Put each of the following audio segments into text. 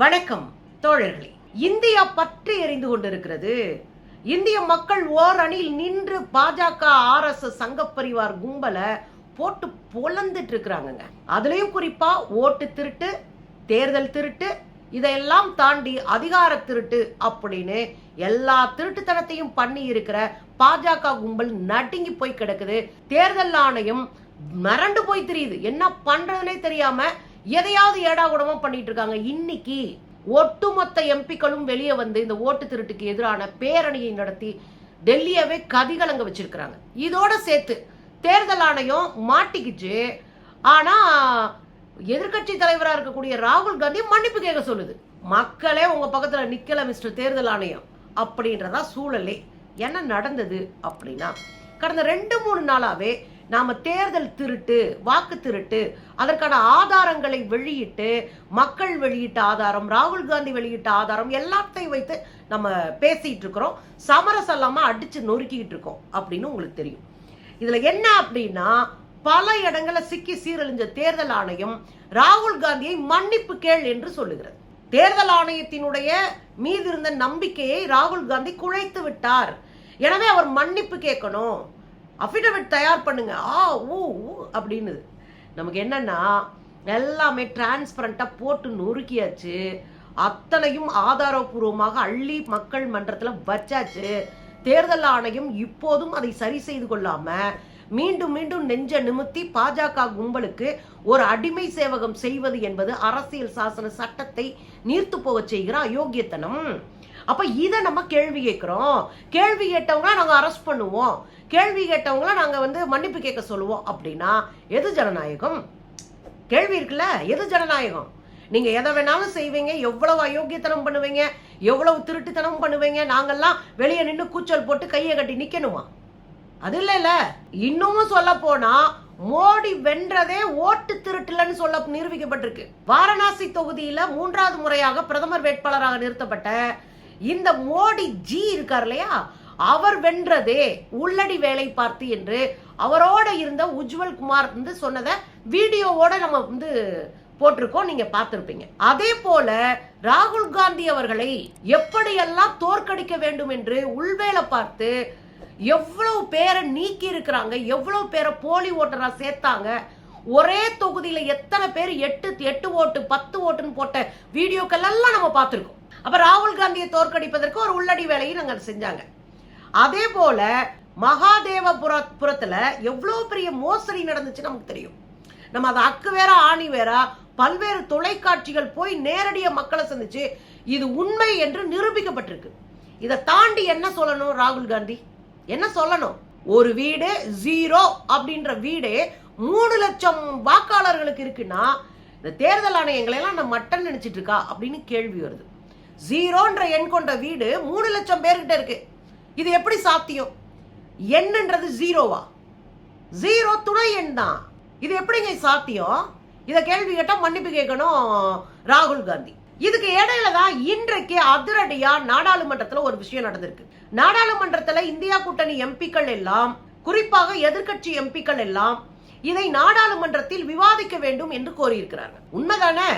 வணக்கம் தோழர்களே. இந்தியா பற்றி எறிந்து கொண்டிருக்கிறது இந்திய மக்கள் ஓர் அணியில் நின்று பாஜக ஆர் எஸ் எஸ் சங்கப்பரிவார் கும்பலை போட்டு பொலந்துட்டு இருக்கிறாங்கங்க. அதுலயும் குறிப்பா ஓட்டு திருட்டு தேர்தல் திருட்டு இதையெல்லாம் தாண்டி அதிகார திருட்டு அப்படின்னு எல்லா திருட்டுத்தனத்தையும் பண்ணி இருக்கிற பாஜக கும்பல் நடுங்கி போய் கிடக்குது. தேர்தல் ஆணையம் மறண்டு போய் தெரியுது. என்ன பண்றதுனே தெரியாம எதையாவது ஏடா கூடமா பண்ணிட்டு இருக்காங்க இன்னைக்கு ஒட்டுமொத்த எம்பிக்களும் வெளியே வந்து இந்த ஓட்டு திருட்டுக்கு எதிரான பேரணியை நடத்தி டெல்லியவே கதிகலங்க வச்சிருக்கிறாங்க. இதோட சேர்த்து தேர்தல் ஆணையம் மாட்டிக்கிச்சு. ஆனா எதிர்க்கட்சி தலைவரா இருக்கக்கூடிய ராகுல் காந்தி மன்னிப்பு கேட்க சொல்லுது. மக்களே உங்க பக்கத்துல நிக்கல மிஸ்டர் தேர்தல் ஆணையம். அப்படின்றதா சூழலே. என்ன நடந்தது அப்படின்னா கடந்த ரெண்டு மூணு நாளாவே நாம தேர்தல் திருட்டு வாக்கு திருட்டு அதற்கான ஆதாரங்களை வெளியிட்டு மக்கள் வெளியிட்ட ஆதாரம் ராகுல் காந்தி வெளியிட்ட ஆதாரம் எல்லாத்தையும் வைத்து நம்ம பேசிட்டு இருக்கிறோம். சமரசம் இல்லாம அடிச்சு நொறுக்கிட்டு இருக்கோம் அப்படின்னு உங்களுக்கு தெரியும். இதுல என்ன அப்படின்னா பல இடங்களில் சிக்கி சீரழிஞ்ச தேர்தல் ஆணையம் ராகுல் காந்தியை மன்னிப்பு கேள் என்று சொல்லுகிறது. தேர்தல் ஆணையத்தினுடைய மீது இருந்த நம்பிக்கையை ராகுல் காந்தி குழைத்து விட்டார். எனவே அவர் மன்னிப்பு கேட்கணும். அஃபிடவிட் தயார் பண்ணுங்க. ஆ ஊ ஊ அப்படின்னு நமக்கு என்னன்னா எல்லாமே டிரான்ஸ்பரண்டா போட்டு நொறுக்கியாச்சு. அத்தனையும் ஆதாரபூர்வமாக அள்ளி மக்கள் மன்றத்தில் வச்சாச்சு. தேர்தல் ஆணையம் இப்போதும் அதை சரி செய்து கொள்ளாம மீண்டும் மீண்டும் நெஞ்ச நிமித்தி பாஜக கும்பலுக்கு ஒரு அடிமை சேவகம் செய்வது என்பது அரசியல் சாசன சட்டத்தை நீர்த்து போக செய்கிற அயோக்கியத்தனம். அப்ப இதை நம்ம கேள்வி கேட்கிறோம். கேள்வி கேட்டவங்க நாங்க அரெஸ்ட் பண்ணுவோம். கேள்வி கேட்டவங்கள நாங்க வந்து மன்னிப்பு கேட்க சொல்லுவோம் அப்படின்னா எது ஜனநாயகம்? கேள்வி இருக்குல்ல எது ஜனநாயகம்? நீங்க எதை வேணாலும் செய்வீங்க எவ்வளவு அயோக்கியத்தனம் பண்ணுவீங்க எவ்வளவு திருட்டுத்தனம் பண்ணுவீங்க நாங்கெல்லாம் வெளியே நின்று கூச்சல் போட்டு கையை கட்டி நிக்கணுமா? அது இல்லை இல்ல. இன்னமும் சொல்ல போனா மோடி வென்றதே ஓட்டு திருட்டுலன்னு சொல்ல நிரூபிக்கப்பட்டிருக்கு. வாரணாசி தொகுதியில மூன்றாவது முறையாக பிரதமர் வேட்பாளராக நிறுத்தப்பட்ட இந்த மோடி ஜி இருக்கார் இல்லையா? அவர் வென்றதே உள்ளடி வேலை பார்த்து என்று அவரோட இருந்த உஜ்வல் குமார் வந்து சொன்னதை வீடியோவோட நம்ம வந்து போட்டிருக்கோம் நீங்க பார்த்திருப்பீங்க. அதே போல ராகுல் காந்தி அவர்களை எப்படியெல்லாம் தோற்கடிக்க வேண்டும் என்று உள்வேலை பார்த்து எவ்வளவு பேரை நீக்கி இருக்கிறாங்க எவ்வளவு பேரை போலி ஓட்டரா சேர்த்தாங்க ஒரே தொகுதியில எத்தனை பேர் எட்டு எட்டு ஓட்டு பத்து ஓட்டுன்னு போட்ட வீடியோக்கள் எல்லாம் நம்ம பார்த்துருக்கோம். அப்ப ராகுல் காந்தியை தோற்கடிப்பதற்கு ஒரு உள்ளடி வேலையை நாங்கள் செஞ்சாங்க. அதே போல மகாதேவபுர எவ்வளோ எவ்வளவு பெரிய மோசடி நடந்துச்சு நமக்கு தெரியும். நம்ம அதை அக்கு வேற ஆணி வேற பல்வேறு தொலைக்காட்சிகள் போய் நேரடியா மக்களை சந்திச்சு இது உண்மை என்று நிரூபிக்கப்பட்டிருக்கு. இதை தாண்டி என்ன சொல்லணும் ராகுல் காந்தி? என்ன சொல்லணும்? ஒரு வீடு ஜீரோ அப்படின்ற வீடே மூணு லட்சம் வாக்காளர்களுக்கு இருக்குன்னா இந்த தேர்தல் ஆணையங்களை எல்லாம் நம்ம மட்டன் நினைச்சிட்டு இருக்கா அப்படின்னு கேள்வி வருது. ஜீரோன்ற எண் கொண்ட வீடு மூணு லட்சம் பேர்கிட்ட இருக்கு. இது எப்படி சாத்தியம்? எண்ணுன்றது ஜீரோவா? ஜீரோ துணை எண் தான். இது எப்படிங்க சாத்தியம்? இதை கேள்வி கேட்டா மன்னிப்பு கேட்கணும் ராகுல் காந்தி. இதுக்கு இடையில தான் இன்றைக்கு அதிரடியா நாடாளுமன்றத்துல ஒரு விஷயம் நடந்திருக்கு. நாடாளுமன்றத்துல இந்தியா கூட்டணி எம்பிக்கள் எல்லாம் குறிப்பாக எதிர்க்கட்சி எம்பிக்கள் எல்லாம் இதை நாடாளுமன்றத்தில் விவாதிக்க வேண்டும் என்று கோரியிருக்கிறார்கள். உண்மைதானே?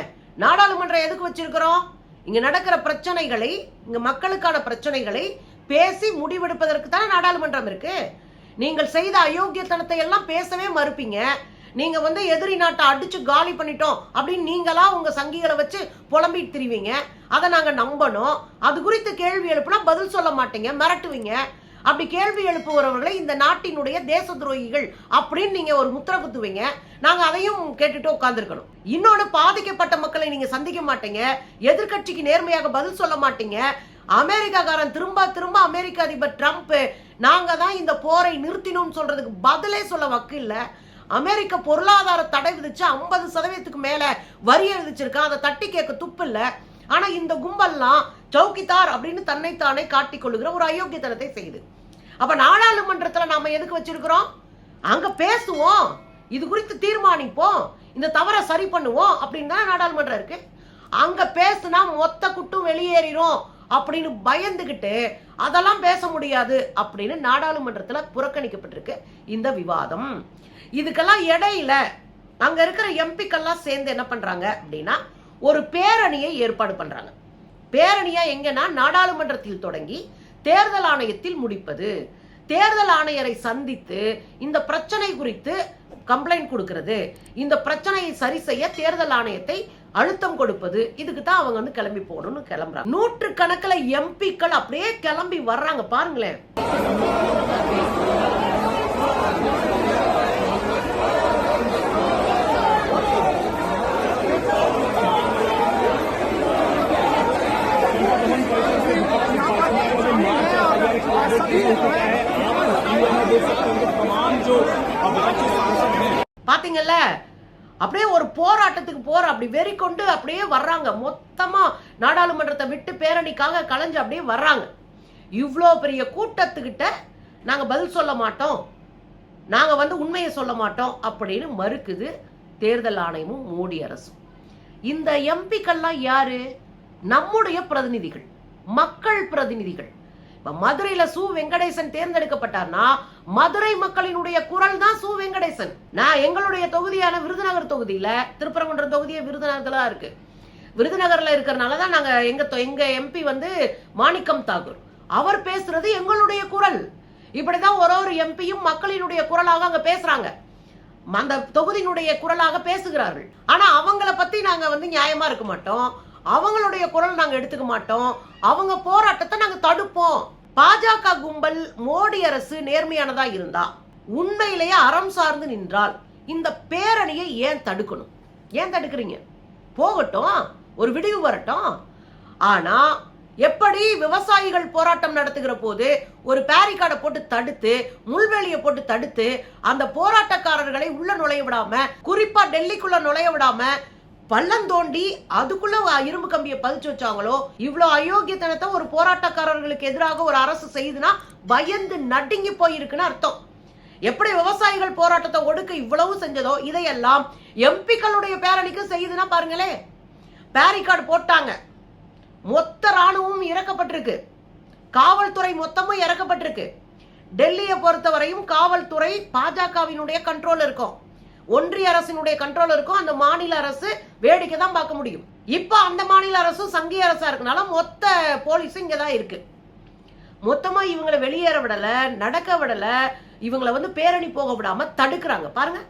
நாடாளுமன்றம் எதுக்கு வச்சிருக்கிறோம்? இங்க நடக்கிற பிரச்சனைகளை இங்க மக்களுக்கான பிரச்சனைகளை பேசி முடிவெடுப்பதற்கு தானே நாடாளுமன்றம் இருக்கு? நீங்கள் செய்த அயோக்கியத்தனத்தை எல்லாம் பேசவே மறுப்பீங்க. நீங்க வந்து எதிரி நாட்டை அடிச்சு காலி பண்ணிட்டோம் அப்படின்னு நீங்களா உங்க சங்கிகளை வச்சு புலம்பிட்டு திரிவீங்க. அதை நாங்க நம்பணும். அது குறித்து கேள்வி எழுப்புனா பதில் சொல்ல மாட்டீங்க மிரட்டுவீங்க. அப்படி கேள்வி எழுப்புகிறவர்களை இந்த நாட்டினுடைய தேச துரோகிகள் அப்படின்னு நீங்க ஒரு முத்திர குத்துவீங்க. நாங்க அதையும் கேட்டுட்டு உட்காந்துருக்கணும் இன்னொன்னு பாதிக்கப்பட்ட மக்களை நீங்க சந்திக்க மாட்டீங்க. எதிர்க்கட்சிக்கு நேர்மையாக பதில் சொல்ல மாட்டீங்க. அமெரிக்காக்காரன் திரும்ப திரும்ப அமெரிக்க அதிபர் ட்ரம்ப் நாங்க தான் இந்த போரை நிறுத்தினோம்னு சொல்றதுக்கு பதிலே சொல்ல வக்கு இல்ல. அமெரிக்க பொருளாதார தடை விதிச்சு ஐம்பது சதவீதத்துக்கு மேல வரி எழுதிச்சிருக்கான். அதை தட்டி கேட்க துப்பு இல்ல. ஆனா இந்த கும்பல்லாம் சௌக்கிதார் அப்படின்னு தன்னைத்தானே காட்டிக் கொள்ளுகிற ஒரு அயோக்கியத்தனத்தை செய்யுது. அப்ப நாடாளுமன்றத்துல நாம எதுக்கு வச்சிருக்கிறோம்? அங்க பேசுவோம். இது குறித்து தீர்மானிப்போம். இந்த தவறை சரி பண்ணுவோம் அப்படின்னு தான் நாடாளுமன்றம் இருக்கு. அங்க பேசுனா மொத்த குட்டும் வெளியேறிடும் அப்படின்னு பயந்துகிட்டு அதெல்லாம் பேச முடியாது அப்படின்னு நாடாளுமன்றத்தில் புறக்கணிக்கப்பட்டிருக்கு இந்த விவாதம். இதுக்கெல்லாம் இடையில அங்க இருக்கிற எம்பிக்கெல்லாம் சேர்ந்து என்ன பண்றாங்க அப்படின்னா ஒரு பேரணியை ஏற்பாடு பண்றாங்க. பேரணியா எங்கன்னா நாடாளுமன்றத்தில் தொடங்கி தேர்தல் ஆணையத்தில் முடிப்பது. தேர்தல் ஆணையரை சந்தித்து இந்த பிரச்சனை குறித்து கம்ப்ளைண்ட் கொடுக்கிறது. இந்த பிரச்சனையை சரி செய்ய தேர்தல் ஆணையத்தை அழுத்தம் கொடுப்பது இதுக்கு தான் அவங்க வந்து கிளம்பி போகணும்னு கிளம்புறாங்க. நூற்று கணக்கில் எம்பிக்கள் அப்படியே கிளம்பி வர்றாங்க பாருங்களேன். பாத்தீங்கல்ல? அப்படியே ஒரு போராட்டத்துக்கு போற அப்படி வெறி கொண்டு அப்படியே வர்றாங்க. மொத்தமா நாடாளுமன்றத்தை விட்டு பேரணிக்காக கலைஞ்சு அப்படியே வர்றாங்க. இவ்வளோ பெரிய கூட்டத்துக்கிட்ட நாங்க பதில் சொல்ல மாட்டோம். நாங்க வந்து உண்மையை சொல்ல மாட்டோம் அப்படின்னு மறுக்குது தேர்தல் ஆணையமும் மோடி அரசும். இந்த எம்பிக்கள்லாம் யாரு? நம்முடைய பிரதிநிதிகள் மக்கள் பிரதிநிதிகள். இப்ப மதுரையில சு வெங்கடேசன் தேர்ந்தெடுக்கப்பட்டார்னா மதுரை மக்களினுடைய குரல் தான் சு வெங்கடேசன். நான் எங்களுடைய தொகுதியான விருதுநகர் தொகுதியில திருப்பரங்குன்றம் தொகுதியை விருதுநகர்ல தான் இருக்கு. விருதுநகர்ல இருக்கிறனால தான் நாங்க எங்க தொ- எங்க எம்பி வந்து மாணிக்கம் தாக்கூர் அவர் பேசுறது எங்களுடைய குரல். இப்படிதான் ஒரு ஒரு எம்பியும் மக்களினுடைய குரலாக அங்க பேசுறாங்க. அந்த தொகுதியினுடைய குரலாக பேசுகிறார்கள். ஆனா அவங்கள பத்தி நாங்க வந்து நியாயமா இருக்க மாட்டோம். அவங்களுடைய குரல் நாங்க எடுத்துக்க மாட்டோம். அவங்க போராட்டத்தை நாங்க தடுப்போம். பாஜக கும்பல் மோடி அரசு நேர்மையானதா இருந்தா உண்மையிலேயே அறம் சார்ந்து நின்றால் இந்த பேரணியை ஏன் தடுக்கணும்? ஏன் தடுக்கிறீங்க? போகட்டும் ஒரு விடிவு வரட்டும். ஆனா எப்படி விவசாயிகள் போராட்டம் நடத்துகிற போது ஒரு பேரிகார்டை போட்டு தடுத்து முள்வெளியை போட்டு தடுத்து அந்த போராட்டக்காரர்களை உள்ள நுழைய விடாம குறிப்பா டெல்லிக்குள்ள நுழைய விடாம பள்ளம் தோண்டி அதுக்குள்ள இரும்பு கம்பியை பதிச்சு வச்சாங்களோ இவ்வளவு அயோக்கியத்தனத்தை ஒரு போராட்டக்காரர்களுக்கு எதிராக ஒரு அரசு செய்துனா பயந்து நடுங்கி போயிருக்குன்னு அர்த்தம். எப்படி விவசாயிகள் போராட்டத்தை ஒடுக்க இவ்வளவு செஞ்சதோ இதையெல்லாம் எம்பிக்களுடைய பேரணிக்கு செய்யுதுன்னா பாருங்களே பேரிகார்டு போட்டாங்க. மொத்த ராணுவமும் இறக்கப்பட்டிருக்கு. காவல்துறை மொத்தமும் இறக்கப்பட்டிருக்கு. டெல்லியை பொறுத்தவரையும் காவல்துறை பாஜகவினுடைய கண்ட்ரோல் இருக்கும். ஒன்றிய அரசினுடைய கண்ட்ரோல் இருக்கும் அந்த மாநில அரசு வேடிக்கை தான் பார்க்க முடியும். இப்போ அந்த மாநில அரசும் சங்கிய அரசா இருக்கனால மொத்த போலீஸும் இங்கே தான் இருக்கு. மொத்தமா இவங்களை வெளியேற விடல நடக்க விடல இவங்களை வந்து பேரணி போக விடாம தடுக்கிறாங்க. பாருங்க.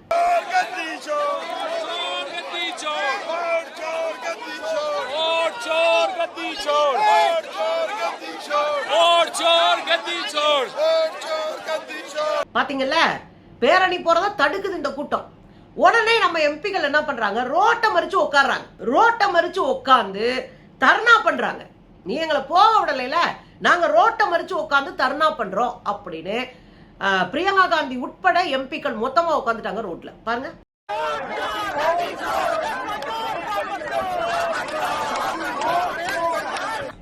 பாத்தீங்கல்ல? பேரணி போறதா தடுக்குது இந்த கூட்டம். உடனே நம்ம எம்பிகள் என்ன பண்றாங்க? ரோட்டை மறிச்சு உட்காடுறாங்க ரோட்டை மறிச்சு உட்காந்து தர்ணா பண்றாங்க. நீ எங்களை போக விடலைல. நாங்க ரோட்டை மறிச்சு உட்காந்து தர்ணா பண்றோம் அப்படின்னு பிரியங்கா காந்தி உட்பட எம்பிக்கள் மொத்தமா உட்காந்துட்டாங்க ரோட்ல. பாருங்க.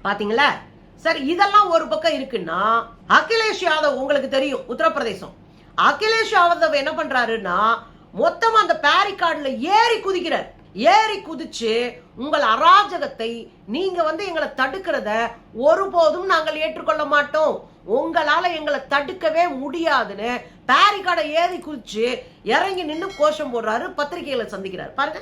பாத்தீங்களா? சரி இதெல்லாம் ஒரு பக்கம் இருக்குன்னா அகிலேஷ் யாதவ் உங்களுக்கு தெரியும் உத்தரப்பிரதேசம். அகிலேஷ் யாதவ் என்ன பண்றாருன்னா மொத்தமா அந்த பேரிகார்டில் ஏறி குதிக்கிறார் ஏறி குதிச்சு உங்கள் அராஜகத்தை நீங்க வந்து எங்களை தடுக்கிறத ஒருபோதும் நாங்கள் ஏற்றுக்கொள்ள மாட்டோம். உங்களால எங்களை தடுக்கவே முடியாதுன்னு பேரிகார்டை ஏறி குதிச்சு இறங்கி நின்று கோஷம் போடுறாரு பத்திரிகைகளை சந்திக்கிறார். பாருங்க.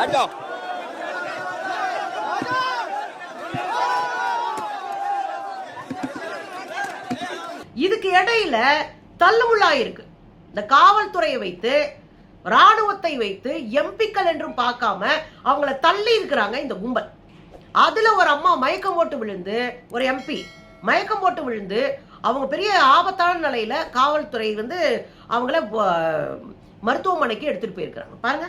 हटो இதற்கு இடையில தள்ளுமுள்ளா இந்த காவல்துறையை வைத்து ராணுவத்தை வைத்து எம்பிக்கள் என்றும் பார்க்காம அவங்கள தள்ளி இருக்கிறாங்க இந்த கும்பல். அதுல ஒரு அம்மா மயக்கம் போட்டு விழுந்து ஒரு எம்பி மயக்கம் போட்டு விழுந்து அவங்க பெரிய ஆபத்தான நிலையில காவல்துறை வந்து அவங்கள மருத்துவமனைக்கு எடுத்துட்டு போயிருக்கிறாங்க. பாருங்க.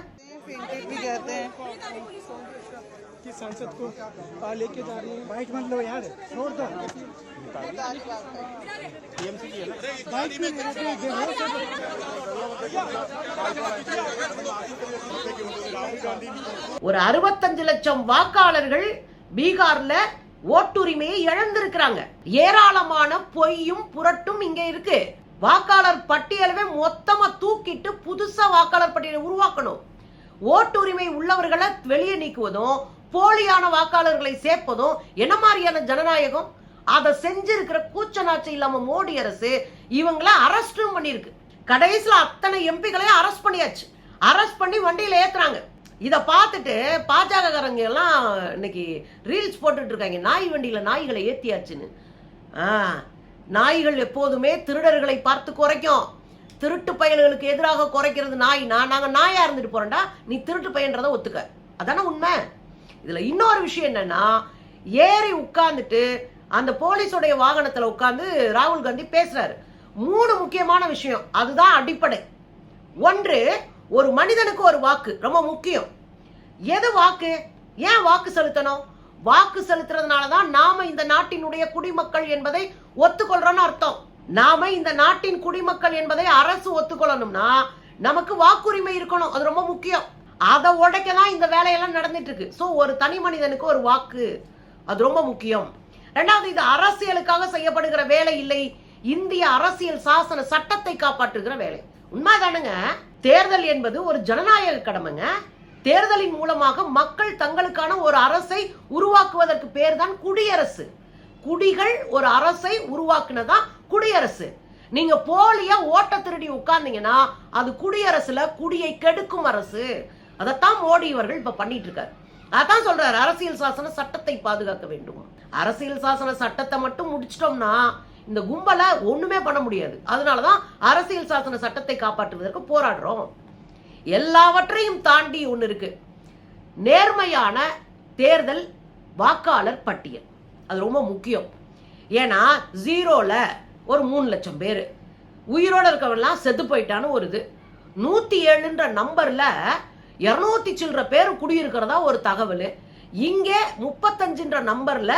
कि सांसद को आ, लेके जा रही है बाइक मत लो यार छोड़ दो बाइक में मेरे को बेहोश है ஒரு அறுபத்தஞ்சு லட்சம் வாக்காளர்கள் பீகார்ல ஓட்டுரிமையை இழந்திருக்கிறாங்க ஏராளமான பொய்யும் புரட்டும் இங்க இருக்கு வாக்காளர் பட்டியலவே மொத்தமா தூக்கிட்டு புதுசா வாக்காளர் பட்டியலை உருவாக்கணும் ஓட்டுரிமை உள்ளவர்களை வெளியே நீக்குவதும் போலியான வாக்காளர்களை சேர்ப்பதும் என்ன மாதிரியான ஜனநாயகம்? அதை செஞ்சிருக்கிற கூச்ச இல்லாம மோடி அரசு இவங்கள அரெஸ்டும் பண்ணிருக்கு கடைசியில அத்தனை எம்பிகளையும் அரெஸ்ட் பண்ணியாச்சு. அரெஸ்ட் பண்ணி வண்டியில ஏத்துறாங்க. இதை பார்த்துட்டு பாஜகக்காரங்க எல்லாம் இன்னைக்கு ரீல்ஸ் போட்டுட்டு இருக்காங்க. நாய் வண்டியில நாய்களை ஏத்தியாச்சுன்னு. ஆ, நாய்கள் எப்போதுமே திருடர்களை பார்த்து குறைக்கும். திருட்டு பயல்களுக்கு எதிராக குறைக்கிறது நாய். நான் நாங்க நாயா இருந்துட்டு போறோம்டா நீ திருட்டு பையன்றதை ஒத்துக்க. அதானே உண்மை? இதுல இன்னொரு விஷயம் என்னன்னா ஏறி உட்கார்ந்துட்டு அந்த போலீஸோடைய வாகனத்துல உட்கார்ந்து ராகுல் காந்தி பேசுறாரு. மூணு முக்கியமான விஷயம். அதுதான் அடிப்படை. ஒன்று ஒரு மனிதனுக்கு ஒரு வாக்கு ரொம்ப முக்கியம். எது வாக்கு? ஏன் வாக்கு செலுத்தணும்? வாக்கு செலுத்துறதுனால தான் நாம இந்த நாட்டினுடைய குடிமக்கள் என்பதை ஒத்துக்கொள்றோம்னு அர்த்தம். நாம இந்த நாட்டின் குடிமக்கள் என்பதை அரசு ஒத்துக்கொள்ளணும்னா நமக்கு வாக்குரிமை இருக்கணும். அது ரொம்ப முக்கியம். அதை உடைக்க தான் இந்த வேலையெல்லாம் நடந்துட்டு இருக்கு ஸோ ஒரு தனி மனிதனுக்கு ஒரு வாக்கு. அது ரொம்ப முக்கியம். ரெண்டாவது இது அரசியலுக்காக செய்யப்படுகிற வேலை இல்லை. இந்திய அரசியல் சாசன சட்டத்தை காப்பாற்றுகிற வேலை. உண்மைதானுங்க. தேர்தல் என்பது ஒரு ஜனநாயக கடமைங்க. தேர்தலின் மூலமாக மக்கள் தங்களுக்கான ஒரு அரசை உருவாக்குவதற்கு பேர் தான் குடியரசு. குடிகள் ஒரு அரசை உருவாக்குனதான் குடியரசு. நீங்க போலியா ஓட்ட திருடி உட்கார்ந்தீங்கன்னா அது குடியரசுல குடியை கெடுக்கும் அரசு. அதைத்தான் மோடி இவர்கள் இப்ப பண்ணிட்டு இருக்காரு அதான் சொல்றாரு அரசியல் சாசன சட்டத்தை பாதுகாக்க வேண்டும். அரசியல் சாசன சட்டத்தை மட்டும் முடிச்சிட்டோம்னா இந்த கும்பலை ஒண்ணுமே பண்ண முடியாது. அதனாலதான் அரசியல் சாசன சட்டத்தை காப்பாற்றுவதற்கு போராடுறோம். எல்லாவற்றையும் தாண்டி ஒன்று இருக்கு. நேர்மையான தேர்தல் வாக்காளர் பட்டியல். அது ரொம்ப முக்கியம். ஏன்னா ஜீரோல ஒரு மூணு லட்சம் பேர். உயிரோட இருக்கவெல்லாம் செத்து போயிட்டான்னு ஒரு இது. நூத்தி ஏழுன்ற நம்பர்ல இரநூத்தி சில்லற பேர் குடியிருக்கிறதா ஒரு தகவல். இங்கே முப்பத்தஞ்சுன்ற நம்பர்ல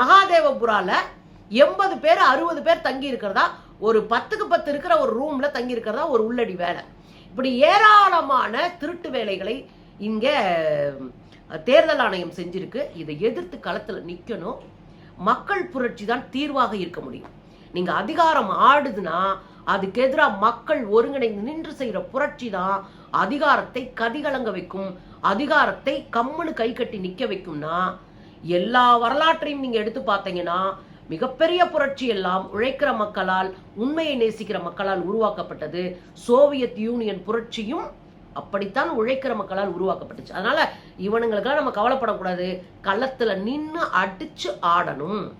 மகாதேவபுரால எண்பது பேர் அறுபது பேர் தங்கி இருக்கிறதா ஒரு பத்துக்கு பத்து இருக்கிற ஒரு ரூம்ல தங்கி இருக்கிறதா ஒரு உள்ளடி வேலை. இப்படி ஏராளமான திருட்டு வேலைகளை இங்க தேர்தல் ஆணையம் செஞ்சிருக்கு. இதை எதிர்த்து களத்தில் நிற்கணும் மக்கள் புரட்சி தான் தீர்வாக இருக்க முடியும். நீங்க அதிகாரம் ஆடுதுன்னா அதுக்கு எதிராக மக்கள் ஒருங்கிணைந்து நின்று செய்கிற புரட்சி தான் அதிகாரத்தை கதிகலங்க வைக்கும். அதிகாரத்தை கம்முன்னு கை கட்டி நிக்க வைக்கும்னா எல்லா வரலாற்றையும் நீங்க எடுத்து பார்த்தீங்கன்னா மிகப்பெரிய புரட்சி எல்லாம் உழைக்கிற மக்களால் உண்மையை நேசிக்கிற மக்களால் உருவாக்கப்பட்டது. சோவியத் யூனியன் புரட்சியும் அப்படித்தான் உழைக்கிற மக்களால் உருவாக்கப்பட்டுச்சு. அதனால இவனுங்களுக்கெல்லாம் நம்ம கவலைப்படக்கூடாது. களத்துல நின்று அடிச்சு ஆடணும்.